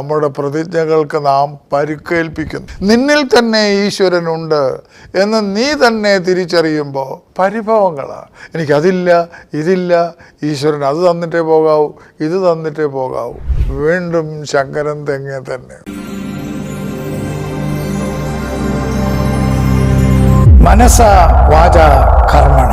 നമ്മുടെ പ്രതിജ്ഞകൾക്ക് നാം പരുക്കേൽപ്പിക്കുന്നു. നിന്നിൽ തന്നെ ഈശ്വരനുണ്ട് എന്ന് നീ തന്നെ തിരിച്ചറിയുമ്പോൾ പരിഭവങ്ങളാണ് എനിക്കതില്ല ഇതില്ല ഈശ്വരൻ അത് തന്നിട്ടേ പോകാവൂ ഇത് തന്നിട്ടേ പോകാവൂ. വീണ്ടും ശങ്കരൻ തെങ്ങേ തന്നെ. മനസ വാച കർമ്മണ.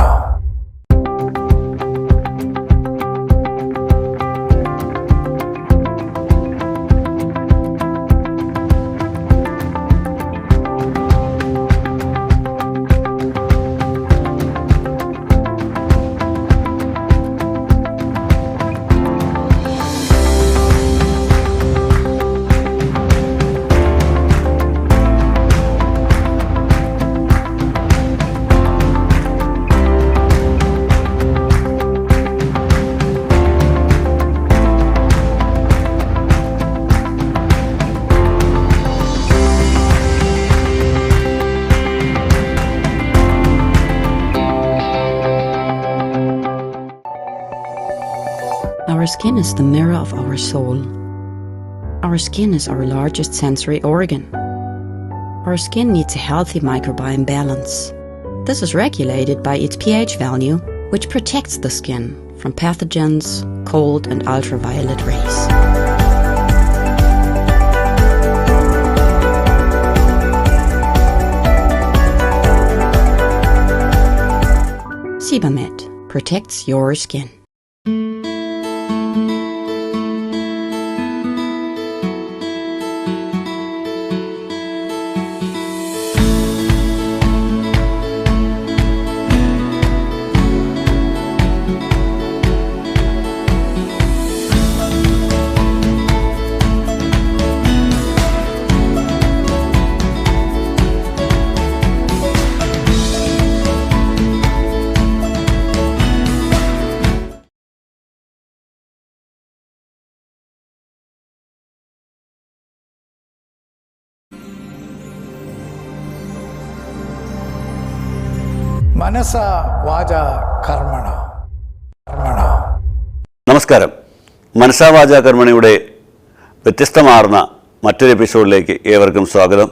Skin is the mirror of our soul. Our skin is our largest sensory organ. Our skin needs a healthy microbiome balance. This is regulated by its pH value, which protects the skin from pathogens, cold, and ultraviolet rays. Sebamed protects your skin. മനസ വാച കർമ്മണ. കർമ്മണ. നമസ്കാരം. മനസാവാച കർമ്മണിയുടെ വ്യത്യസ്തമാർന്ന മറ്റൊരു എപ്പിസോഡിലേക്ക് ഏവർക്കും സ്വാഗതം.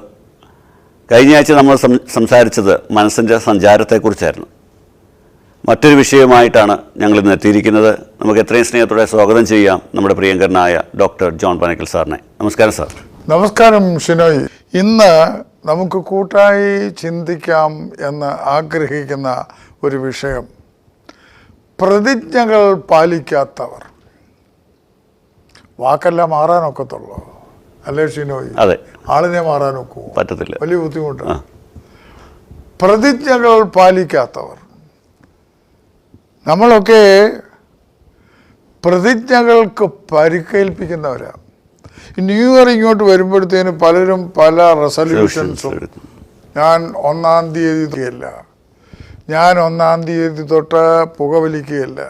കഴിഞ്ഞ ആഴ്ച നമ്മൾ സംസാരിച്ചത് മനസ്സിന്റെ സഞ്ചാരത്തെക്കുറിച്ചായിരുന്നു. മറ്റൊരു വിഷയമായിട്ടാണ് ഞങ്ങൾ ഇന്ന് എത്തിയിരിക്കുന്നത്. നമുക്ക് എത്രയും സ്നേഹത്തോടെ സ്വാഗതം ചെയ്യാം നമ്മുടെ പ്രിയങ്കരനായ ഡോക്ടർ ജോൺ പനക്കൽ സാറിനെ. നമസ്കാരം സാർ. നമസ്കാരം ഷിനോയ്. ഇന്ന് നമുക്ക് കൂട്ടായി ചിന്തിക്കാം എന്ന് ആഗ്രഹിക്കുന്ന ഒരു വിഷയം. പ്രതിജ്ഞകൾ പാലിക്കാത്തവർ. വാക്കല്ല മാറാനൊക്കത്തുള്ളൂ. അല്ലേ ഷിനോയ് അതെ. ആളിനെ മാറാനൊക്കുമോ പറ്റത്തില്ല. വലിയ ബുദ്ധിമുട്ടാണ് പ്രതിജ്ഞകൾ പാലിക്കാത്തവർ. നമ്മളൊക്കെ പ്രതിജ്ഞകൾക്ക് പരിക്കേൽപ്പിക്കുന്നവരാണ് ന്യൂ ഇയർ ഇങ്ങോട്ട് വരുമ്പോഴത്തേന് പലരും പല റെസൊല്യൂഷൻസും ഞാൻ ഒന്നാം തീയതിയല്ല ഞാൻ ഒന്നാം തീയതി തൊട്ട് പുകവലിക്കുകയില്ല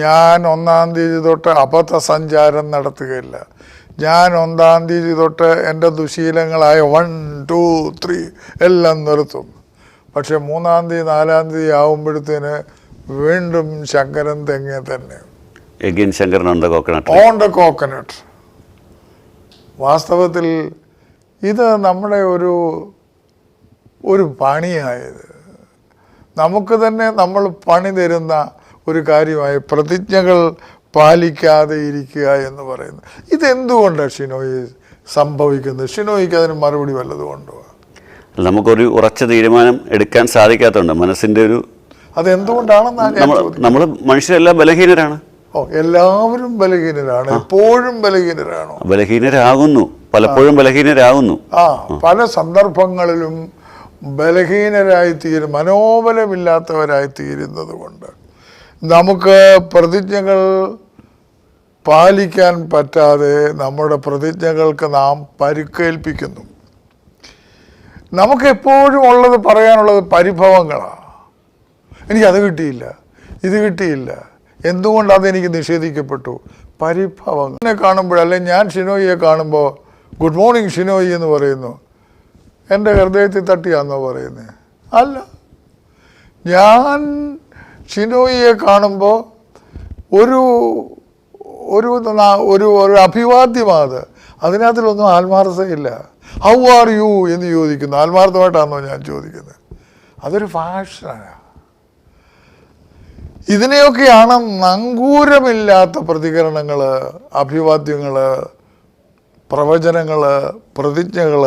ഞാൻ ഒന്നാം തീയതി തൊട്ട് അബദ്ധ സഞ്ചാരം നടത്തുകയില്ല. ഞാൻ ഒന്നാം തീയതി തൊട്ട് എന്റെ ദുശീലങ്ങളായ വൺ ടു ത്രീ എല്ലാം നിർത്തും. പക്ഷെ മൂന്നാം തീയതി നാലാം തീയതി ആകുമ്പോഴത്തേന് വീണ്ടും ശങ്കരൻ തെങ്ങെ തന്നെ. Again Shankaran on the coconut on the coconut വാസ്തവത്തിൽ ഇത് നമ്മുടെ ഒരു ഒരു പണിയായത്. നമുക്ക് തന്നെ നമ്മൾ പണി തരുന്ന ഒരു കാര്യമായി പ്രതിജ്ഞകൾ പാലിക്കാതെ ഇരിക്കുക എന്ന് പറയുന്നത് ഇതെന്തുകൊണ്ടാണ് ഷിനോയി സംഭവിക്കുന്നത്? ഷിനോയിക്ക് അതിന് മറുപടി വല്ലതും ഉണ്ടോ? നമുക്കൊരു ഉറച്ച തീരുമാനം എടുക്കാൻ സാധിക്കാത്തതുണ്ട്. മനസ്സിന്റെ ഒരു അതെന്തുകൊണ്ടാണെന്നാണ് നമ്മൾ മനുഷ്യരെല്ലാം ബലഹീനരാണ്. ഓ എല്ലാവരും ബലഹീനരാണ്. എപ്പോഴും ബലഹീനരാണോ? ബലഹീനരാകുന്നു. പലപ്പോഴും ബലഹീനരാകുന്നു. ആ പല സന്ദർഭങ്ങളിലും ബലഹീനരായി തീരും മനോബലമില്ലാത്തവരായി തീരുന്നത് കൊണ്ട് നമുക്ക് പ്രതിജ്ഞകൾ പാലിക്കാൻ പറ്റാതെ നമ്മുടെ പ്രതിജ്ഞകൾക്ക് നാം പരുക്കേൽപ്പിക്കുന്നു. നമുക്ക് എപ്പോഴും ഉള്ളത് പറയാനുള്ളത് പരിഭവങ്ങളാണ് എനിക്കത് കിട്ടിയില്ല ഇത് കിട്ടിയില്ല. എന്തുകൊണ്ട് അതെനിക്ക് നിഷേധിക്കപ്പെട്ടു? പരിഭവം. എന്നെ കാണുമ്പോൾ അല്ലെങ്കിൽ ഞാൻ ഷിനോയിയെ കാണുമ്പോൾ ഗുഡ് മോർണിംഗ് ഷിനോയി എന്ന് പറയുന്നു. എന്റെ ഹൃദയത്തിൽ തട്ടിയാന്നോ പറയുന്നത് അല്ല. ഞാൻ ഷിനോയിയെ കാണുമ്പോൾ ഒരു ഒരു ഒരു ഒരു അഭിവാദ്യമാത് അതിനകത്തിലൊന്നും ആത്മാർത്ഥതയില്ല. ഹൗ ആർ യു എന്ന് ചോദിക്കുന്നു. ആത്മാർത്ഥമായിട്ടാണോ ഞാൻ ചോദിക്കുന്നത്. അതൊരു ഫാഷനാണ് ഇതിനെയൊക്കെയാണ് നങ്കൂരമില്ലാത്ത പ്രതികരണങ്ങൾ അഭിവാദ്യങ്ങൾ പ്രവചനങ്ങൾ പ്രതിജ്ഞകൾ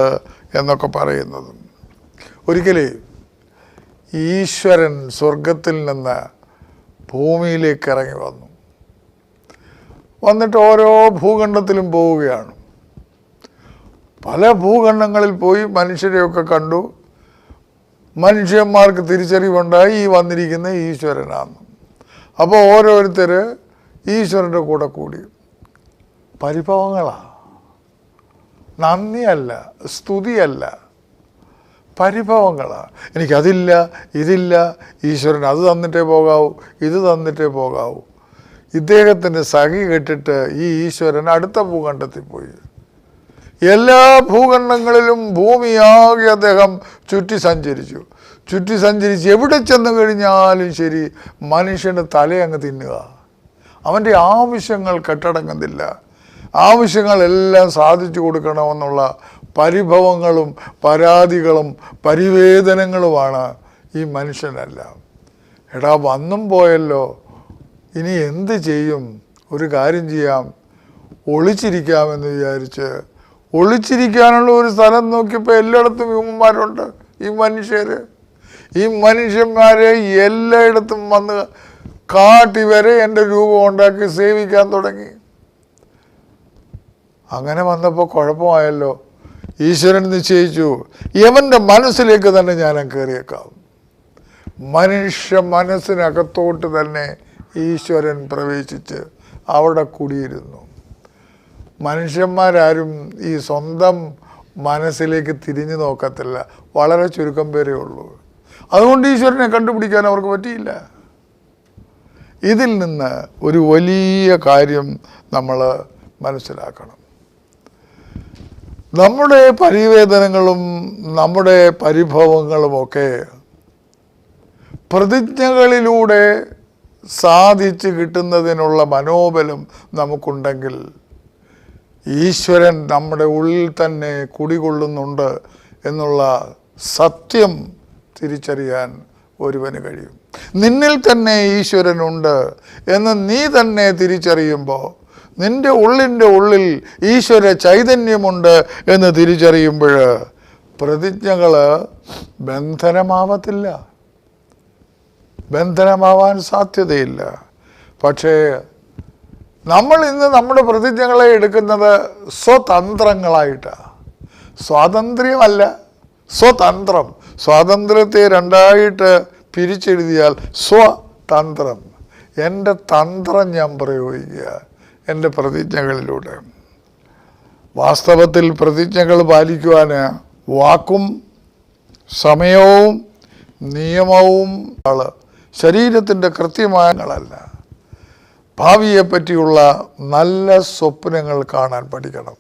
എന്നൊക്കെ പറയുന്നത്. ഒരിക്കലേ ഈശ്വരൻ സ്വർഗത്തിൽ നിന്ന് ഭൂമിയിലേക്ക് ഇറങ്ങി വന്നു. വന്നിട്ട് ഓരോ ഭൂഖണ്ഡത്തിലും പോവുകയാണ്. പല ഭൂഖണ്ഡങ്ങളിൽ പോയി മനുഷ്യരെയൊക്കെ കണ്ടു. മനുഷ്യന്മാർക്ക് തിരിച്ചറിവുണ്ടായി ഈ വന്നിരിക്കുന്ന ഈശ്വരനാണ്. അപ്പോൾ ഓരോരുത്തർ ഈശ്വരന്റെ കൂടെ കൂടി. പരിഭവങ്ങളാണ് നന്ദിയല്ല സ്തുതിയല്ല. പരിഭവങ്ങളാണ് എനിക്കതില്ല ഇതില്ല. ഈശ്വരൻ അത് തന്നിട്ടേ പോകാവൂ ഇത് തന്നിട്ടേ പോകാവൂ. ഇദ്ദേഹത്തിന് സഖി കെട്ടിട്ട് ഈ ഈശ്വരൻ അടുത്ത ഭൂഖണ്ഡത്തിൽ പോയി. എല്ലാ ഭൂഖണ്ഡങ്ങളിലും ഭൂമിയാകെ അദ്ദേഹം ചുറ്റി സഞ്ചരിച്ചു. ചുറ്റി സഞ്ചരിച്ച് എവിടെ ചെന്ന് കഴിഞ്ഞാലും ശരി മനുഷ്യന്റെ തലയങ്ങ് തിന്നുക. അവന്റെ ആവശ്യങ്ങൾ കെട്ടടങ്ങുന്നില്ല. ആവശ്യങ്ങളെല്ലാം സാധിച്ചു കൊടുക്കണമെന്നുള്ള പരിഭവങ്ങളും പരാതികളും പരിവേദനങ്ങളുമാണ് ഈ മനുഷ്യനെല്ലാം. എടാ വന്നും പോയല്ലോ. ഇനി എന്ത് ചെയ്യും? ഒരു കാര്യം ചെയ്യാം. ഒളിച്ചിരിക്കാമെന്ന് വിചാരിച്ച് ഒളിച്ചിരിക്കാനുള്ള ഒരു സ്ഥലം നോക്കിയപ്പോൾ എല്ലായിടത്തും യുവന്മാരുണ്ട് ഈ മനുഷ്യർ ഈ മനുഷ്യന്മാരെ എല്ലായിടത്തും വന്ന് കാട്ടി വരെ എന്റെ രൂപം ഉണ്ടാക്കി സേവിക്കാൻ തുടങ്ങി. അങ്ങനെ വന്നപ്പോൾ കുഴപ്പമായല്ലോ. ഈശ്വരൻ നിശ്ചയിച്ചു യവന്റെ മനസ്സിലേക്ക് തന്നെ ഞാൻ കയറിയേക്കാം. മനുഷ്യ മനസ്സിനകത്തോട്ട് തന്നെ ഈശ്വരൻ പ്രവേശിച്ച് അവിടെ കൂടിയിരുന്നു. മനുഷ്യന്മാരാരും ഈ സ്വന്തം മനസ്സിലേക്ക് തിരിഞ്ഞു നോക്കത്തില്ല. വളരെ ചുരുക്കം പേരേ ഉള്ളൂ. അതുകൊണ്ട് ഈശ്വരനെ കണ്ടുപിടിക്കാൻ അവർക്ക് പറ്റിയില്ല. ഇതിൽ നിന്ന് ഒരു വലിയ കാര്യം നമ്മൾ മനസ്സിലാക്കണം. നമ്മുടെ പരിവേദനങ്ങളും നമ്മുടെ പരിഭവങ്ങളുമൊക്കെ പ്രതിജ്ഞകളിലൂടെ സാധിച്ചു കിട്ടുന്നതിനുള്ള മനോബലം നമുക്കുണ്ടെങ്കിൽ ഈശ്വരൻ നമ്മുടെ ഉള്ളിൽ തന്നെ കുടികൊള്ളുന്നുണ്ട് എന്നുള്ള സത്യം തിരിച്ചറിയാൻ ഒരുവന് കഴിയും. നിന്നിൽ തന്നെ ഈശ്വരനുണ്ട് എന്ന് നീ തന്നെ തിരിച്ചറിയുമ്പോൾ നിന്റെ ഉള്ളിന്റെ ഉള്ളിൽ ഈശ്വര ചൈതന്യമുണ്ട് എന്ന് തിരിച്ചറിയുമ്പോൾ പ്രതിജ്ഞകൾ ബന്ധനമാവത്തില്ല. ബന്ധനമാവാൻ സാധ്യതയില്ല. പക്ഷേ നമ്മൾ ഇന്ന് നമ്മുടെ പ്രതിജ്ഞകളെ എടുക്കുന്നത് സ്വതന്ത്രങ്ങളായിട്ടാണ്. സ്വാതന്ത്ര്യമല്ല. സ്വതന്ത്രം. സ്വാതന്ത്ര്യത്തെ രണ്ടായിട്ട് പിരിച്ചെഴുതിയാൽ സ്വതന്ത്രം. എന്റെ തന്ത്രം ഞാൻ പ്രയോഗിക്കുക. എന്റെ പ്രതിജ്ഞകളിലൂടെ. വാസ്തവത്തിൽ പ്രതിജ്ഞകൾ പാലിക്കുവാൻ വാക്കും സമയവും നിയമവും ആൾ ശരീരത്തിന്റെ കൃത്യമായങ്ങളല്ല ഭാവിയെപ്പറ്റിയുള്ള നല്ല സ്വപ്നങ്ങൾ കാണാൻ പഠിക്കണം.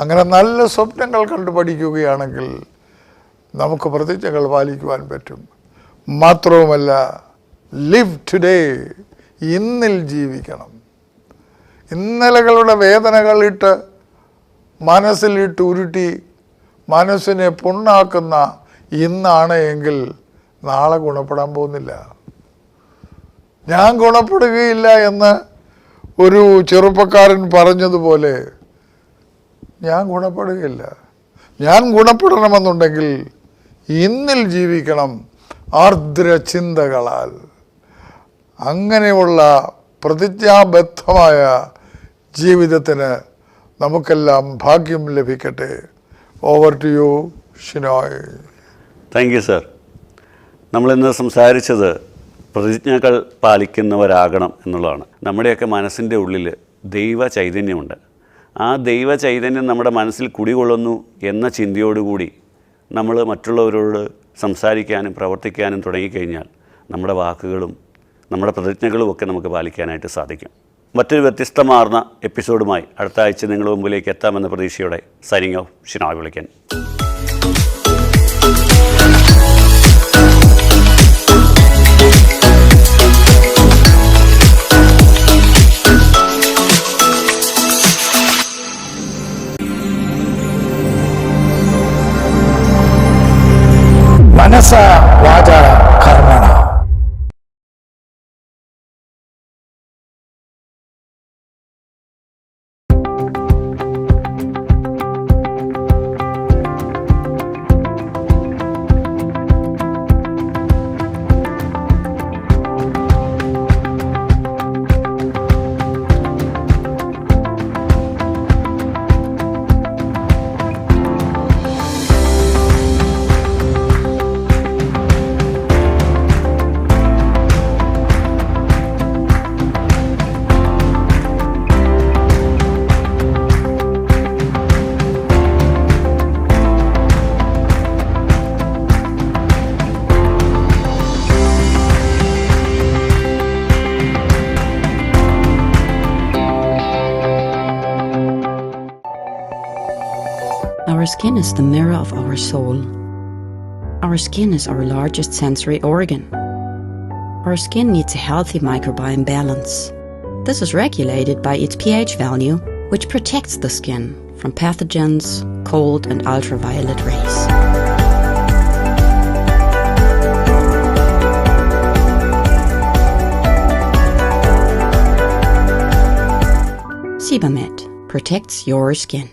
അങ്ങനെ നല്ല സ്വപ്നങ്ങൾ കണ്ടു പഠിക്കുകയാണെങ്കിൽ നമുക്ക് പ്രതിജ്ഞകൾ പാലിക്കുവാൻ പറ്റും. മാത്രവുമല്ല ലിവ് ടുഡേ ഇന്നിൽ ജീവിക്കണം. ഇന്നലകളുടെ വേദനകളിട്ട് മനസ്സിലിട്ട് ഉരുട്ടി മനസ്സിനെ പുണ്ണാക്കുന്ന ഇന്നാണ് എങ്കിൽ നാളെ ഗുണപ്പെടാൻ പോകുന്നില്ല. ഞാൻ ഗുണപ്പെടുകയില്ല എന്ന് ഒരു ചെറുപ്പക്കാരൻ പറഞ്ഞതുപോലെ ഞാൻ ഗുണപ്പെടുകയില്ല. ഞാൻ ഗുണപ്പെടണമെന്നുണ്ടെങ്കിൽ ഇന്നിൽ ജീവിക്കണം ആർദ്ര ചിന്തകളാൽ അങ്ങനെയുള്ള പ്രതിജ്ഞാബദ്ധമായ ജീവിതത്തിന് നമുക്കെല്ലാം ഭാഗ്യം ലഭിക്കട്ടെ. Over to you Shinoy thank you sir നമ്മളിന്ന് സംസാരിച്ചത് പ്രതിജ്ഞകൾ പാലിക്കുന്നവരാകണം എന്നുള്ളതാണ്. നമ്മുടെയൊക്കെ മനസ്സിന്റെ ഉള്ളിൽ ദൈവ ചൈതന്യമുണ്ട് ആ ദൈവ ചൈതന്യം നമ്മുടെ മനസ്സിൽ കുടികൊള്ളുന്നു എന്ന ചിന്തയോടുകൂടി നമ്മൾ മറ്റുള്ളവരോട് സംസാരിക്കാനും പ്രവർത്തിക്കാനും തുടങ്ങിക്കഴിഞ്ഞാൽ നമ്മുടെ വാക്കുകളും നമ്മുടെ പ്രതിജ്ഞകളും ഒക്കെ നമുക്ക് പാലിക്കാനായിട്ട് സാധിക്കും. മറ്റൊരു വ്യത്യസ്തമാർന്ന എപ്പിസോഡുമായി അടുത്ത ആഴ്ച നിങ്ങളുടെ മുമ്പിലേക്ക് എത്താമെന്ന പ്രതീക്ഷയോടെ സൈനിങ് ഓഫ് ഷിനായ് വിളിക്കാൻ Our skin is the mirror of our soul. Our skin is our largest sensory organ. Our skin needs a healthy microbiome balance. This is regulated by its pH value, which protects the skin from pathogens, cold, and ultraviolet rays. Sebamed protects your skin.